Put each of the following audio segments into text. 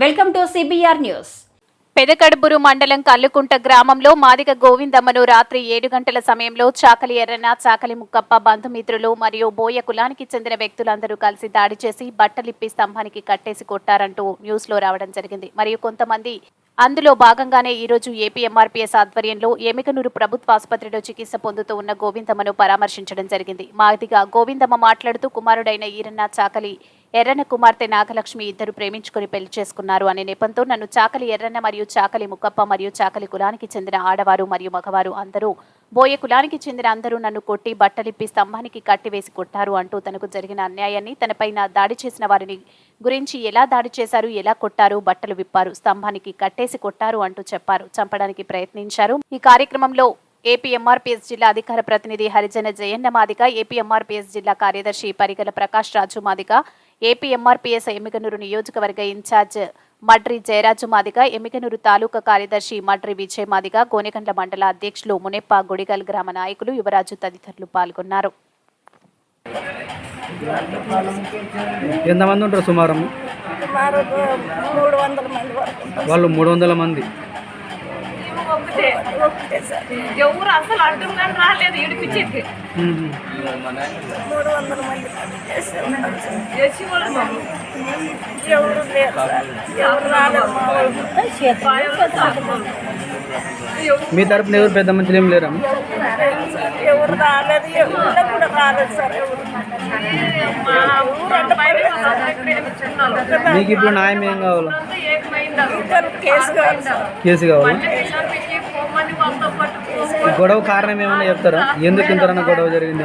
Welcome to CBR news Pedakadubur మండలం కల్లుకుంట గ్రామంలో మాదిగ గోవిందమ్మను రాత్రి ఏడు గంటల సమయంలో చాకలి ఎర్రన చాకలి ముక్కప్ప బంధుమిత్రులు మరియు బోయ కులానికి చెందిన వ్యక్తులందరూ కలిసి దాడి చేసి బట్టలిప్పి స్తంభానికి కట్టేసి కొట్టారంటూ న్యూస్లో రావడం జరిగింది. మరియు కొంతమంది అందులో భాగంగానే ఈ రోజు ఏపీ ఎంఆర్పీఎస్ ఆధ్వర్యంలో ఎమికనూరు ప్రభుత్వ ఆసుపత్రిలో చికిత్స పొందుతూ ఉన్న గోవిందమ్మను పరామర్శించడం జరిగింది. మాదిగా గోవిందమ్మ మాట్లాడుతూ కుమారుడైన ఈరన్న చాకలి ఎర్రన్న కుమార్తె నాగలక్ష్మి ఇద్దరు ప్రేమించుకుని పెళ్ళి చేసుకున్నారు అనే నెపంతో నన్ను చాకలి ఎర్రన్న మరియు చాకలి ముక్కప్ప మరియు చాకలి కులానికి చెందిన ఆడవారు మరియు మగవారు అందరూ బోయ కులానికి చెందిన అందరూ నన్ను కొట్టి బట్టలిప్పి స్తంభానికి కట్టివేసి కొట్టారు అంటూ తనకు జరిగిన అన్యాయాన్ని తనపైన దాడి చేసిన వారిని గురించి ఎలా దాడి చేశారు ఎలా కొట్టారు బట్టలు విప్పారు స్తంభానికి కట్టేసి కొట్టారు అంటూ చెప్పారు. చంపడానికి ప్రయత్నించారు. ఈ కార్యక్రమంలో ఏపీ ఎంఆర్పీఎస్ జిల్లా అధికార ప్రతినిధి హరిజన జయన్న మాదిగ ఏపీ ఎంఆర్పీఎస్ జిల్లా కార్యదర్శి పరిగల ప్రకాష్ రాజు మాదిగ ఏపీ ఎంఆర్పీఎస్ ఎమ్మిగనూరు నియోజకవర్గ ఇన్ఛార్జ్ మడ్రి జయరాజు మాదిగ ఎమ్మిగనూరు తాలూకా కార్యదర్శి మడ్రి విజయ్ మాదిగ గోనెగండ్ల మండల అధ్యక్షులు మునెప్ప గుడిగల్ గ్రామ నాయకులు యువరాజు తదితరులు పాల్గొన్నారు. ఎంతమంది ఉంటారు సుమారు. వాళ్ళు మూడు వందల మంది. ఎవరు అసలు అడ్డం కానీ రాలేదు ఏడిపించేది. మూడు వందల మంది చేసి వాళ్ళు ఎవరు లేరు సార్. ఎవరు రాలేదు మా తరపున ఎవరు పెద్ద మంచిలు ఏం లేరా. ఎవరు రాలేదు ఎవరు కూడా రాలేదు సార్ ఎవరు. మీకు ఇప్పుడు న్యాయం ఏం కావాలా? కేసు కావాలి సార్ కేసు కావాలా పొమ్మని వాళ్ళతో పాటు ఈ గొడవ కారణం ఏమైనా చెప్తారా? ఎందుకు ఇంతరన్న గొడవ జరిగింది?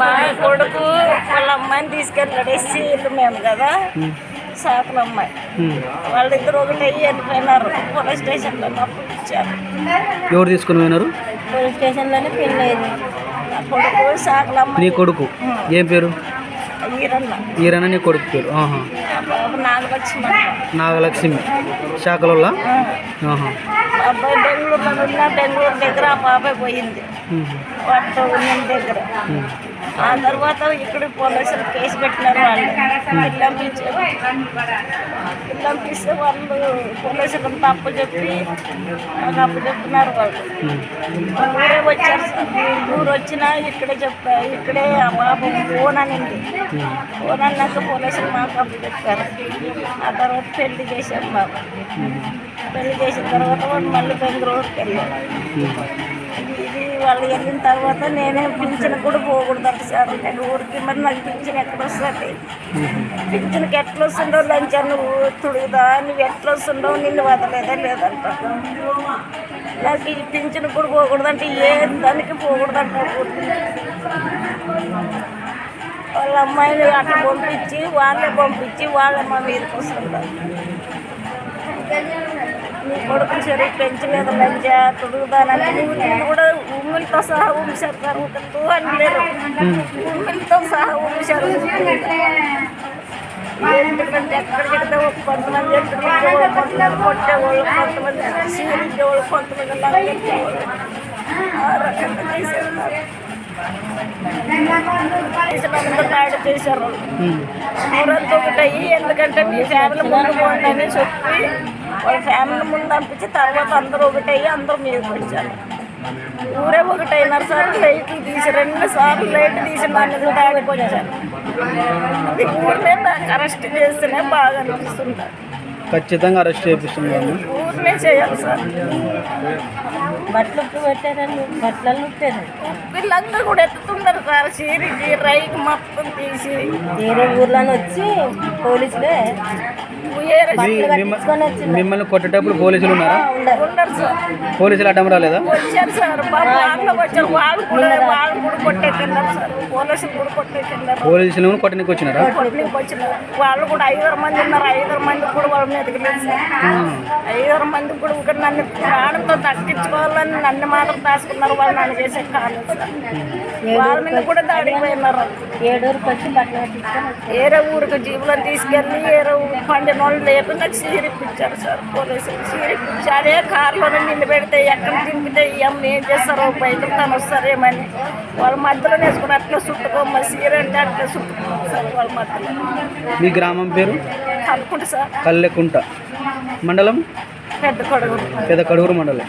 మా కొడుకు వాళ్ళ అమ్మాయిని తీసుకెళ్ళాడు ఎస్సీ ఇల్లు మేము కదా. సాకుల అమ్మాయి. మ్మ్. వాళ్ళిద్దరు ఒకటి అయ్యి వెళ్ళిపోయినారు పోలీస్ స్టేషన్లో అప్పుడు ఇచ్చారు. ఎవరు తీసుకుని పోయినారు? పోలీస్ స్టేషన్లోనే పెళ్ళలేదు నా కొడుకు సాకుల నీ కొడుకు? ఏం పేరు? ఈరన్న. ఈరన్న నీ కొడుకు పేరు. నాగలక్ష్మి. నాగలక్ష్మి. శాఖలలో? ఆహా. అబ్బాయి బెంగళూరులో ఉన్న బెంగళూరు దగ్గర ఆ బాబాయ్ పోయింది. మ్మ్. వాటితో ఉన్న దగ్గర. ఆ తర్వాత ఇక్కడ పోలీసులు కేసు పెట్టినారు వాళ్ళు. పిల్లంపించారు పిల్లంపిస్తే వాళ్ళు పోలీసులు తప్పు చెప్పి నాకు అప్పు చెప్తున్నారు వాళ్ళు. ఊరే వచ్చారు. సార్ ఊరు వచ్చినా ఇక్కడే చెప్పా ఇక్కడే ఆ బాబు ఫోన్ అనింది ఫోన్ అన్నాక పోలీసులు మాకు అప్పు చెప్పారు. ఆ తర్వాత పెళ్ళి చేశారు బాబు. పెళ్ళి చేసిన తర్వాత వాళ్ళు మళ్ళీ బెంగళూరుకి వెళ్ళాను ఇది వాళ్ళు వెళ్ళిన తర్వాత నేనే పింఛన్ కూడా పోకూడదు సార్ నేను ఊరికి మరి నాకు పింఛన్ ఎక్కడ వస్తుంది? పింఛన్కి ఎట్లా వస్తుండో లంచ్ నువ్వు తుడుగుదా నువ్వు ఎట్లా వస్తుండో నిన్ను వదలేదా లేదంట నాకు ఈ పింఛన్ కూడా పోకూడదు అంటే ఏ దానికి పోకూడదు వాళ్ళ అమ్మాయిని అట్లా పంపించి వాళ్ళే పంపించి వాళ్ళ మా మీదకి వస్తుంటారు. నీ కొడుకు సరే పెంచలేదు లంజ తుడుగుదానంటే నువ్వు నేను కూడా ఉమ్మిలతో సహా ఉంచారు జరుగుతుందో అని లేరు ఉమ్మిలతో సహా ఉంచారు ఎందుకంటే ఎక్కడ చెడితే ఒక కొంతమంది ఎత్తుకునేవాళ్ళు కొంతమంది కొట్టేవాళ్ళు కొంతమంది సీరించేవాళ్ళు కొంతమంది నవ్వించేవాళ్ళు ఆ రకంగా చేసేవాళ్ళు చేసినందుకు నాయుడు చేశారు ఊరంతా ఒకటి అయ్యి ఎందుకంటే మీ ఫ్యామిలీ ముందు పోండి అని చెప్పి వాళ్ళ ఫ్యామిలీ ముందు పంపించి తర్వాత అందరూ ఒకటయ్యి అందరూ మీదకి వచ్చారు. ఊరే ఒకటి సార్ లైట్లు తీసి రెండు సార్లు లైట్ తీసి నన్ను దాడికి వచ్చారు. అది నాకు అరెస్ట్ చేస్తేనే బాగా అనిపిస్తుంది ఖచ్చితంగా అరెస్ట్ చేపిస్తుంది ఊరినే చేయాలి సార్. బట్టలు ఉప్పు పెట్టారండి బట్టలు ఉప్పారు వీళ్ళందరూ కూడా ఎత్తుతున్నారు సార్ చీరికి రైకి మొత్తం తీసి. వేరే ఊర్లోనే వచ్చి పోలీసులే మిమ్మల్ని కొట్టేటప్పుడు పోలీసులు ఉన్నారా? పోలీసులు అడ్డం రాలేదా? వచ్చారు సార్ వచ్చారు. వాళ్ళు కూడా వాళ్ళు కూడా కొట్టేకెళ్ళారు సార్. పోలీసులు కూడా కొట్టేకెళ్ళారు. పోలీసులు కొట్టడానికి వచ్చినారా? కొట్టడానికి వచ్చినారు. వాళ్ళు కూడా ఐదారు మంది ఉన్నారు. ఐదారు మంది కూడా వాళ్ళ మీదకి లేదు ఐదారు మంది కూడా ఇక్కడ నన్ను ప్రాణంతో తగ్గించుకోవాలని నన్ను మాత్రం దాచుకున్నారు వాళ్ళు నన్ను చేసే సార్ వాళ్ళ మీద కూడా దాడికి పోయినారు ఏడూరుకి వచ్చి. వేరే ఊరికి జీబులను తీసుకెళ్ళి వేరే పండి లేని వాళ్ళు లేకుండా చీరిప్పించారు సార్ పోలీసులు. చీరిప్పించి అదే కారులోనే నిన్ను పెడితే ఎక్కడ ఈ అమ్మ ఏం చేస్తారో బయటకు తను వస్తారేమని వాళ్ళ మధ్యలో వేసుకుని అట్లా చుట్టుకోమ్మ చీర అంటే అట్లా చుట్టుకోమ్మ సార్ వాళ్ళ మధ్యలో. మీ గ్రామం పేరు? కలుపుకుంటా సార్. కల్లెకుంట. మండలం? పెద్ద కడుగురు మండలం.